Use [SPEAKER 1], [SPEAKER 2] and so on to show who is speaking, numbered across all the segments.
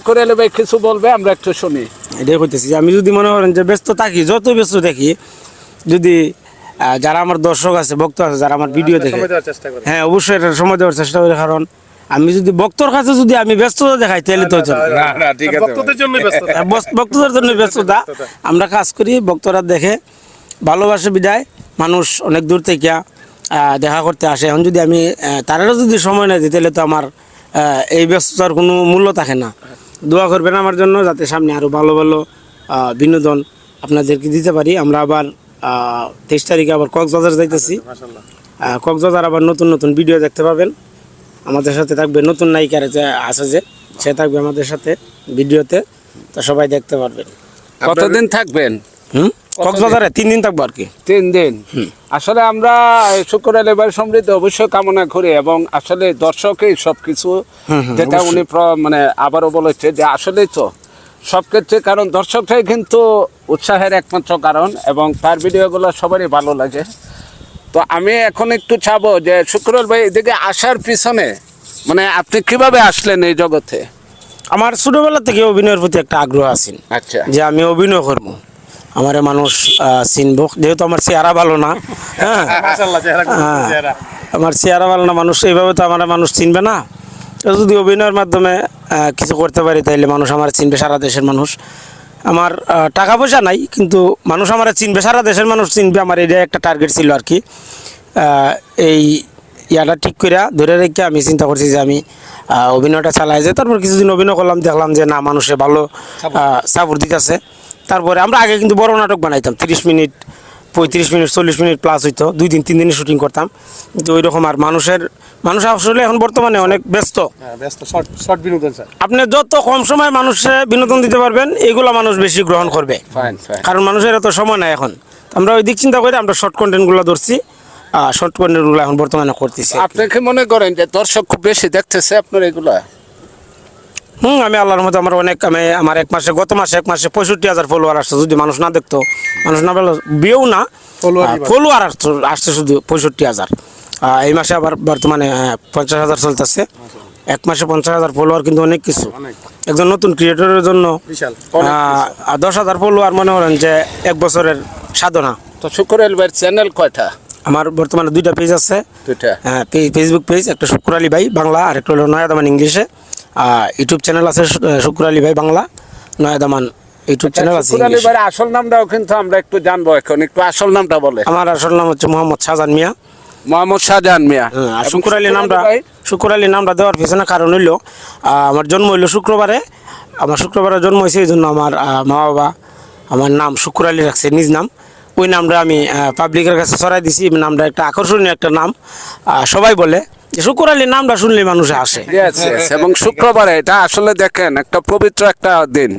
[SPEAKER 1] করে এলে ভাই কিছু বলবে আমরা একটু শুনি।
[SPEAKER 2] এটাই করতেছি আমি যদি মনে করেন যে ব্যস্ত থাকি যত ব্যস্ত থাকি যদি যারা আমার দর্শক আছে ভক্ত আছে যারা আমার ভিডিও দেখে হ্যাঁ অবশ্যই এটা সময় দেওয়ার চেষ্টা করি কারণ আমি যদি ভক্তর কাছে যদি আমি ব্যস্ততা দেখাই তাহলে তো
[SPEAKER 3] ভক্তদের জন্য
[SPEAKER 2] ভক্তদের জন্য ব্যস্ততা। আমরা কাজ করি বক্তরা দেখে ভালোবাসে বিদায় মানুষ অনেক দূর থেকে আহ, দেখা করতে আসে। এখন যদি আমি তারারও যদি সময় না দিই তাহলে তো আমার আহ, এই ব্যস্ততার কোনো মূল্য থাকে না। দোয়া করবেন আমার জন্য যাতে সামনে আরও ভালো ভালো বিনোদন আপনাদেরকে দিতে পারি। আমরা আবার তেইশ তারিখে আবার কক্সবাজার যাইতেছি। কক্সবাজার আবার নতুন নতুন ভিডিও দেখতে পাবেন। আমাদের সাথে থাকবে নতুন নায়িকার যে আছে যে সে থাকবে আমাদের সাথে ভিডিওতে তো। সবাই দেখতে পারবেন।
[SPEAKER 1] কতদিন থাকবেন?
[SPEAKER 2] হুম? কক্সবাজারে তিন দিন থাকব আর কি।
[SPEAKER 1] তিন দিন। আসলে আমরা শুক্র লেবার সমৃদ্ধি অবশ্যই কামনা করি এবং আসলে দর্শকই সবকিছু যেটা উনি মানে আবারও বলেছে যে আসলেই তো সব ক্ষেত্রে কারণ দর্শকরাই কিন্তু উৎসাহের একমাত্র কারণ এবং তার ভিডিওগুলো সবারই ভালো লাগে। তো আমি এখন একটু চাবো যে শুক্রল ভাই এদিকে আসার পিছনে মানে আপনি কীভাবে আসলেন এই জগতে?
[SPEAKER 2] আমার ছোটবেলা থেকে অভিনয়ের প্রতি একটা আগ্রহ আছে।
[SPEAKER 1] আচ্ছা।
[SPEAKER 2] যে আমি অভিনয় করব। আমার মানুষ চিনব। যেহেতু আমার চেহারা ভালো না হ্যাঁ? হ্যাঁ, আমার চেহারা ভালো না মানুষ এইভাবে তো আমার মানুষ চিনবে না। তো যদি অভিনয়ের মাধ্যমে কিছু করতে পারি তাহলে মানুষ আমার চিনবে সারা দেশের মানুষ। আমার টাকা পয়সা নাই কিন্তু মানুষ আমার চিনবে সারা দেশের মানুষ চিনবে আমার এটা একটা টার্গেট ছিল আর কি। এই ইয়াটা ঠিক করে ধরে রেখে আমি চিন্তা করছি যে আমি অভিনয়টা চালাই যে তারপর কিছুদিন অভিনয় করলাম দেখলাম যে না মানুষে ভালো সাপোর্ট। দিতেছে। তারপরে আমরা আগে কিন্তু বড় নাটক বানাইতাম তিরিশ মিনিট পঁয়ত্রিশ মিনিট চল্লিশ মিনিট প্লাস হইতো দুই দিন তিন দিনে শুটিং করতাম। কিন্তু ওই রকম আর মানুষের মানুষ আসলে এখন বর্তমানে অনেক ব্যস্ত।
[SPEAKER 3] হ্যাঁ ব্যস্ত শর্ট শর্ট বিনোদন স্যার
[SPEAKER 2] আপনি যত কম সময় মানুষে বিনোদন দিতে পারবেন এগুলো মানুষ বেশি গ্রহণ করবে। কারণ মানুষের এত সময় নাই এখন। আমরা ওই দিক চিন্তা করে আমরা শর্ট কন্টেন্টগুলো ধরছি শর্ট কন্টেন্টগুলো এখন বর্তমানে করতেছি
[SPEAKER 1] আপনি কি। মনে করেন যে দর্শক খুব বেশি দেখতেছে আপনার এগুলা?
[SPEAKER 2] হুম আমি আল্লাহর মতো আমার অনেক আমি আমার এক মাসে গত মাসে এক মাসে পঁয়ষট্টি হাজার ফলোয়ার আসছে যদি মানুষ না দেখতো মানুষ না পেল বিয়েও না ফলোয়ার আসছে আসছে শুধু পঁয়ষট্টি হাজার। এই মাসে আবার বর্তমানে হ্যাঁ, পঞ্চাশ হাজার চলতেছে। এক মাসে পঞ্চাশ হাজার ফলোয়ার কিন্তু অনেক কিছু। একজন নতুন ক্রিয়েটরের জন্য দশ হাজার ফলোয়ার মনে করেন যে এক বছরের সাধনা।
[SPEAKER 1] তো শুক্র এলবার চ্যানেল কয়টা?
[SPEAKER 2] আমার বর্তমানে দুইটা পেজ আছে।
[SPEAKER 1] দুইটা।
[SPEAKER 2] হ্যাঁ ফেসবুক পেজ একটা শুক্র আলী ভাই বাংলা আর একটা হলো নয়াদামান ইংলিশে। ইউটিউব চ্যানেল আছে শুক্র আলী ভাই বাংলা নয়াদামান ইউটিউব চ্যানেল আছে
[SPEAKER 1] শুক্র
[SPEAKER 2] ইংলিশে।
[SPEAKER 1] এলবার আসল নামটাও কিন্তু আমরা একটু জানব এখন একটু আসল নামটা বলে।
[SPEAKER 2] আমার আসল নাম হচ্ছে মোহাম্মদ শাহজাহান মিয়া।
[SPEAKER 1] মোহাম্মদ শাহজাহান মিয়া।
[SPEAKER 2] হ্যাঁ, আর শুক্র আলী নামটা
[SPEAKER 1] ভাই?
[SPEAKER 2] শুক্র আলী নামটা দেওয়ার পিছনে কারণ হইল আমার জন্ম হইল শুক্রবারে। আমার শুক্রবারে জন্ম হয়েছে এই জন্য আমার মা বাবা আমার নাম শুক্র আলী রাখছে নিজ নাম। ওই নামটা আমি পাবলিকের কাছে ছড়াই দিছি নামটা একটা আকর্ষণীয় একটা নাম। সবাই বলে। শুক্র আলী নামটা শুনলে মানুষ আসে
[SPEAKER 1] এবং শুক্রবারে এটা আসলে দেখেন একটা পবিত্র একটা দিন।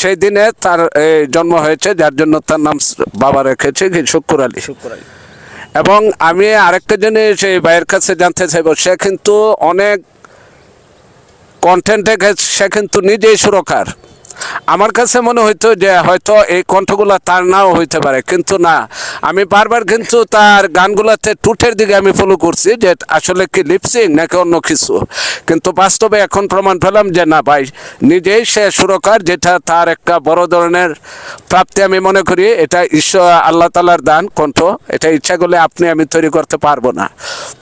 [SPEAKER 1] সেই দিনে তার জন্ম হয়েছে যার জন্য তার নাম বাবা রেখেছে কি শুক্র আলী। এবং আমি আরেকটা জিনিস এই ভাইয়ের কাছে জানতে চাইব সে কিন্তু অনেক কন্টেন্টে সে কিন্তু নিজেই সুরকার। আমার কাছে মনে হইতো যে হয়তো এই কণ্ঠগুলো তার নাও হইতে পারে, কিন্তু না। আমি বারবার কিন্তু তার গানগুলোতে টুটের দিকে আমি ফলো করছি যে আসলে কি লিপসিং নাকি অন্য কিছু। কিন্তু বাস্তবে এখন প্রমাণ পেলাম যে না ভাই, নিজেই সে সুরকার যেটা তার একটা বড় ধরনের প্রাপ্তি আমি মনে করি, এটা ঈশ্বর, আল্লাহ তালার দান, কণ্ঠ। এটা ইচ্ছা করলে আপনি আমি তৈরি করতে পারব না।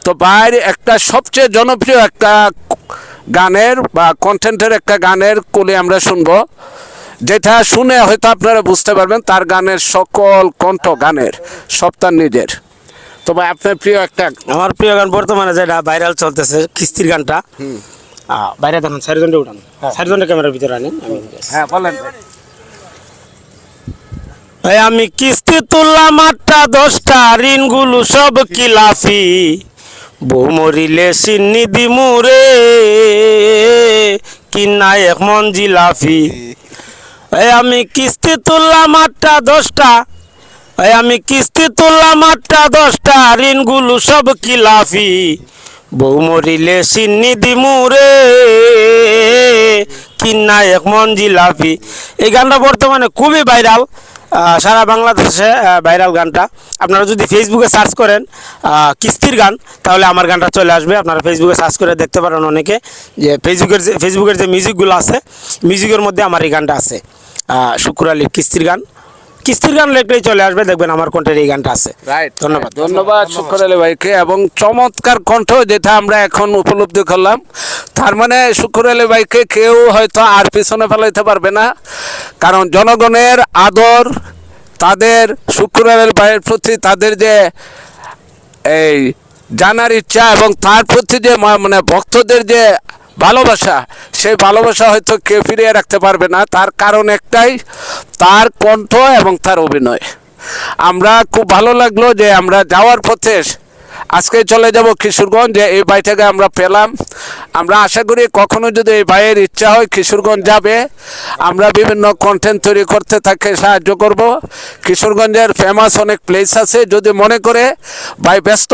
[SPEAKER 1] তো বাইরে একটা সবচেয়ে জনপ্রিয় একটা গানের বা কন্টেন্টের একটা গানের কোলে আমরা শুনব। যেটা শুনে হয়তো আপনারা বুঝতে পারবেন তার গানের সকল কণ্ঠ গানের সব তার নিজের তবে আপনার প্রিয় একটা
[SPEAKER 2] আমার প্রিয় গান বর্তমানে যেটা ভাইরাল চলতেছে কিস্তির গানটা। বাইরে দেখেন চারিজনটা উঠান। চারিজনটা ক্যামেরার ভিতরে আনেন আমি
[SPEAKER 1] হ্যাঁ বলেন
[SPEAKER 2] আমি কিস্তি তুললাম আটটা দশটা ঋণগুলো সব কিলাফি বউ মরিলে সিন্নি দিমুরে কিনা এক মন জিলাফি এই আমি কিস্তি তুললাম আটটা, দশটা। এই আমি কিস্তি তুললাম আটটা, দশটা। ঋণগুলো সব কিলাফি বউ মরিলে সিন্নি দিমুরে কিনা এক মন জিলাপি। এই গানটা বর্তমানে খুবই ভাইরাল। সারা বাংলাদেশে ভাইরাল গানটা। আপনারা যদি ফেসবুকে সার্চ করেন কিস্তির গান, তাহলে আমার গানটা চলে আসবে। আপনারা ফেসবুকে সার্চ করে দেখতে পারেন অনেকে। যে ফেসবুকের যে ফেসবুকের যে মিউজিকগুলো আছে মিউজিকের মধ্যে আমার এই গানটা আছে। শুক্র আলীর কিস্তির গান। কিস্তির গান লেখলেই চলে আসবে দেখবেন আমার কণ্ঠের এই গানটা আছে।
[SPEAKER 1] রাইট
[SPEAKER 2] ধন্যবাদ।
[SPEAKER 1] ধন্যবাদ শুক্র আলী ভাইকে এবং চমৎকার কণ্ঠ যেটা আমরা এখন উপলব্ধি করলাম। তার মানে শুক্র আলী ভাইকে কেউ হয়তো আর পিছনে ফেলাইতে পারবে না। কারণ জনগণের আদর তাদের শুক্র আলী ভাইয়ের প্রতি তাদের যে এই জানার ইচ্ছা এবং তার প্রতি যে মানে ভক্তদের যে ভালোবাসা, সেই ভালোবাসা হয়তো কেউ ফিরিয়ে রাখতে পারবে না। তার কারণ একটাই, তার কণ্ঠ এবং তার অভিনয়। আমরা খুব ভালো লাগল যে আমরা যাওয়ার পথে আজকে চলে যাব কিশোরগঞ্জ এই বাড়িটাকে আমরা পেলাম। আমরা আশা করি কখনো যদি এই ভাইয়ের ইচ্ছা হয় কিশোরগঞ্জ যাবে। আমরা বিভিন্ন কন্টেন্ট তৈরি করতে তাকে সাহায্য করব। কিশোরগঞ্জের ফেমাস অনেক প্লেস আছে। যদি মনে করে ভাই ব্যস্ত,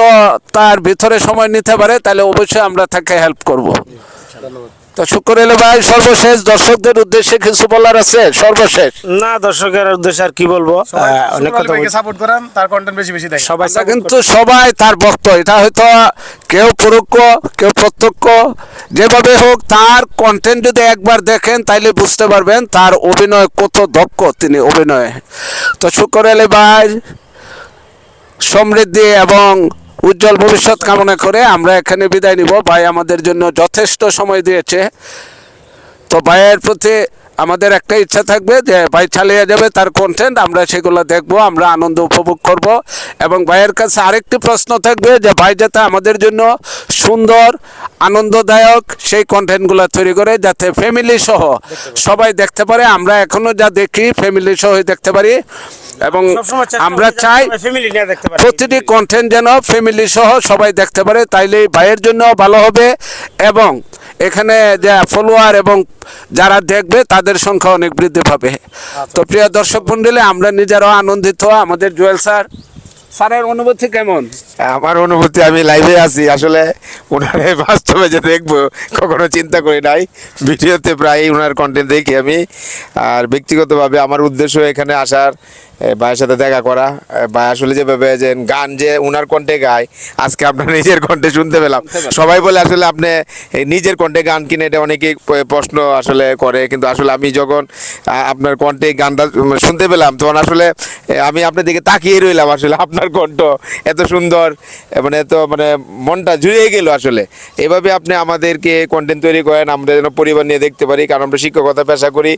[SPEAKER 1] তার ভিতরে সময় নিতে পারে, তাহলে অবশ্যই আমরা তাকে হেল্প করব। তো শুক্র এলে ভাই সর্বশেষ দর্শকদের উদ্দেশ্যে কিছু বলার আছে? সর্বশেষ।
[SPEAKER 2] না দর্শকের উদ্দেশ্যে আর কি বলব? অনেক কথা
[SPEAKER 3] সাপোর্ট করেন তার কন্টেন্ট বেশি বেশি দেখেন।
[SPEAKER 2] সবাই
[SPEAKER 1] কিন্তু সবাই তার ভক্ত এটা হয়তো কেউ পরোক্ষ কেউ প্রত্যক্ষ যেভাবে হোক তার কন্টেন্ট যদি একবার দেখেন তাইলে বুঝতে পারবেন তার অভিনয় কত দক্ষ তিনি অভিনয়ে। তো শুক্র আলী ভাই সমৃদ্ধি এবং উজ্জ্বল ভবিষ্যৎ কামনা করে আমরা এখানে বিদায় নিব। ভাই আমাদের জন্য যথেষ্ট সময় দিয়েছে। তো ভাইয়ের প্রতি আমাদের একটা ইচ্ছা থাকবে যে ভাই চালিয়ে যাবে তার কন্টেন্ট আমরা সেগুলো দেখব আমরা আনন্দ উপভোগ করব। এবং ভাইয়ের কাছে আরেকটি প্রশ্ন থাকবে যে ভাই যাতে আমাদের জন্য সুন্দর আনন্দদায়ক সেই কন্টেন্টগুলো তৈরি করে যাতে ফ্যামিলি সহ সবাই দেখতে পারে। আমরা এখনও যা দেখি ফ্যামিলি সহ দেখতে পারি। এবং আমরা চাই। প্রতিটি কন্টেন্ট যেন ফ্যামিলি সহ সবাই দেখতে পারে। তাইলে ভাইয়ের জন্য ভালো হবে। এবং এখানে যে ফলোয়ার এবং যারা দেখবে তাদের সংখ্যা অনেক বৃদ্ধি পাবে। তো প্রিয় দর্শক মন্ডলী আমরা নিজেরাও আনন্দিত। আমাদের জুয়েল স্যার। স্যারের অনুভূতি কেমন?
[SPEAKER 4] আমার অনুভূতি আমি লাইভে আছি। আসলে ওনারে বাস্তবে যে দেখব কখনো চিন্তা করি নাই। ভিডিওতে প্রায় ওনার কন্টেন্ট দেখি আমি। আর ব্যক্তিগতভাবে আমার উদ্দেশ্য এখানে আসার ভাইয়ের সাথে দেখা করা। ভাই আসলে যেভাবে যে গান যে ওনার কণ্ঠে গায় আজকে আপনার নিজের কণ্ঠে শুনতে পেলাম। সবাই বলে আসলে আপনি নিজের কণ্ঠে গান কিনে এটা অনেকেই প্রশ্ন আসলে করে কিন্তু আসলে আমি যখন আপনার কণ্ঠে গানটা শুনতে পেলাম তখন আসলে আমি আপনার দিকে তাকিয়ে রইলাম আসলে আপনার কণ্ঠ এত সুন্দর মানে এত মানে মনটা জুড়িয়ে গেল আসলে। এভাবে আপনি আমাদেরকে কন্টেন্ট তৈরি করেন আমরা যেন পরিবার নিয়ে দেখতে পারি কারণ আমরা শিক্ষকতা পেশা করি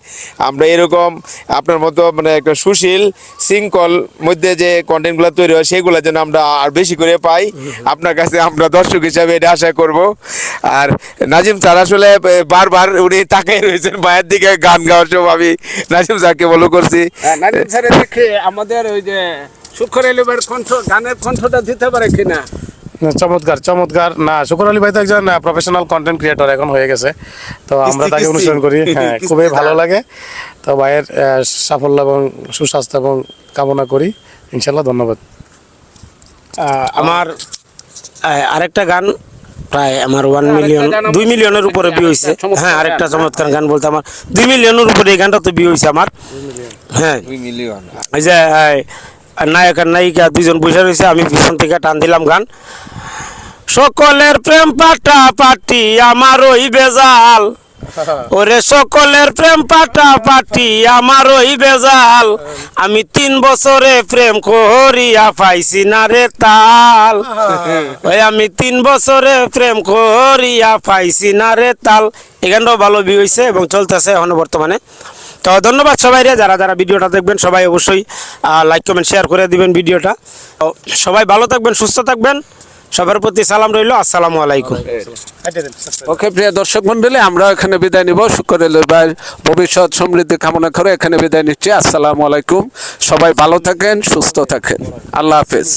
[SPEAKER 4] আমরা এরকম আপনার মতো মানে একটা সুশীল শৃঙ্খল মধ্যে যে কন্টেন্টগুলো তৈরি হয়, সেগুলো যেন আমরা আর বেশি করে পাই। আপনার কাছে আমরা দর্শক হিসাবে এটা আশা করব। আর নাজিম স্যার আসলে বারবার উনি তাকাই রয়েছেন বাইরের দিকে গান গাওয়ার সব আমি নাজিম স্যারকে বলো করছি।
[SPEAKER 1] নাজিম স্যারের দেখে আমাদের ওই যে শুক্র এলিবার কণ্ঠ, গানের কণ্ঠটা দিতে পারে কিনা?
[SPEAKER 3] চমৎকার চমৎকার। না শুকর আলী ভাই তো একজন প্রফেশনাল কন্টেন্ট ক্রিয়েটর এখন হয়ে গেছে। তো আমরা তাকে অনুসরণ করি। হ্যাঁ খুবই ভালো লাগে। তো ভাইয়ের সাফল্য এবং সুস্বাস্থ্য এবং কামনা করি। ইনশাল্লাহ ধন্যবাদ।
[SPEAKER 2] আমার আরেকটা গান প্রায় আমার ওয়ান মিলিয়ন দুই মিলিয়নের উপরে বিয়ে হয়েছে হ্যাঁ আরেকটা। চমৎকার গান বলতে আমার দুই মিলিয়নের উপরে এই গানটা তো বিয়ে হয়েছে আমার। হ্যাঁ।
[SPEAKER 4] মিলিয়ন।
[SPEAKER 2] এই যে নায়ক আর নায়িকা দুজন বসে রয়েছে, আমি পিছন থেকে টান দিলাম গান। সকলের প্রেম পাটা পাটি আমার ওই বেজাল। ওরে সকলের প্রেম পাটা পাটি আমার ওই বেজাল। আমি তিন বছরে প্রেম করিয়া পাইছি না রে তাল। ওই আমি তিন বছরে প্রেম করিয়া পাইছি না রে তাল। এখানটাও ভালো বিয়ে হয়েছে এবং চলতেছে এখন বর্তমানে। তো ধন্যবাদ সবাই রে, যারা যারা ভিডিওটা দেখবেন সবাই অবশ্যই লাইক কমেন্ট শেয়ার করে দিবেন ভিডিওটা। সবাই ভালো থাকবেন, সুস্থ থাকবেন। সবার প্রতি সালাম রইল, আসসালামু আলাইকুম।
[SPEAKER 1] ওকে প্রিয় দর্শক মন্ডলী, আমরা এখানে বিদায় নিব। শুক্র এলিবার ভবিষ্যৎ সমৃদ্ধি কামনা করে এখানে বিদায় নিচ্ছি। আসসালামু আলাইকুম। সবাই ভালো থাকেন, সুস্থ থাকেন। আল্লাহ হাফেজ।